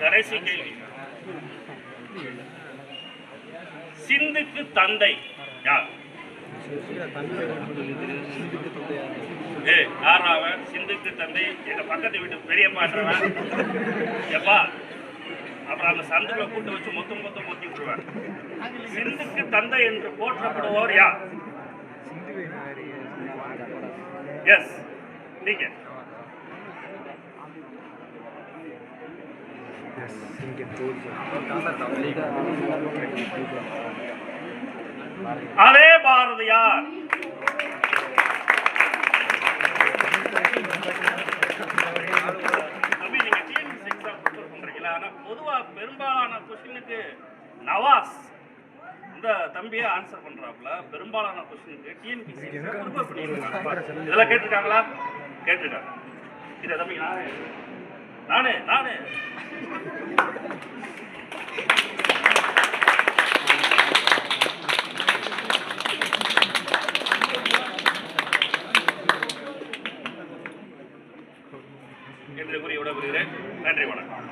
கடைசி கேள்வி. சிந்துக்கு தந்தை யார்? ஏ யாரா அவன் சிந்துக்கு தந்தை எங்க பக்கத்து வீட்டு பெரியப்பான்றவன் எப்பா? அப்புறம் அந்த சந்துல கூட்டு வச்சு மொத்தம் மொத்தம் மொத்தி விட்டுருவேன் சிந்துக்கு தந்தை என்று போற்றப்படுவோர் யார்? எஸ் நீங்க. அதே பாரதியார். தம்பி நீங்க டிஎன்பிசி எக்ஸாம் ப்ரிப்பேர் பொதுவா பெரும்பாலான கொஸ்டினுக்கு நவாஸ் இந்த தம்பியே ஆன்சர் பண்றாப்ல பெரும்பாலான கொஸ்டினுக்கு டிஎன்பிசி இதெல்லாம் கேட்டிருக்காங்களா? கேட்டிருக்காங்க. இதை தம்பி நானே. நானே நானே. என்று கூறி விடப்படுகிறேன் நன்றி வணக்கம்.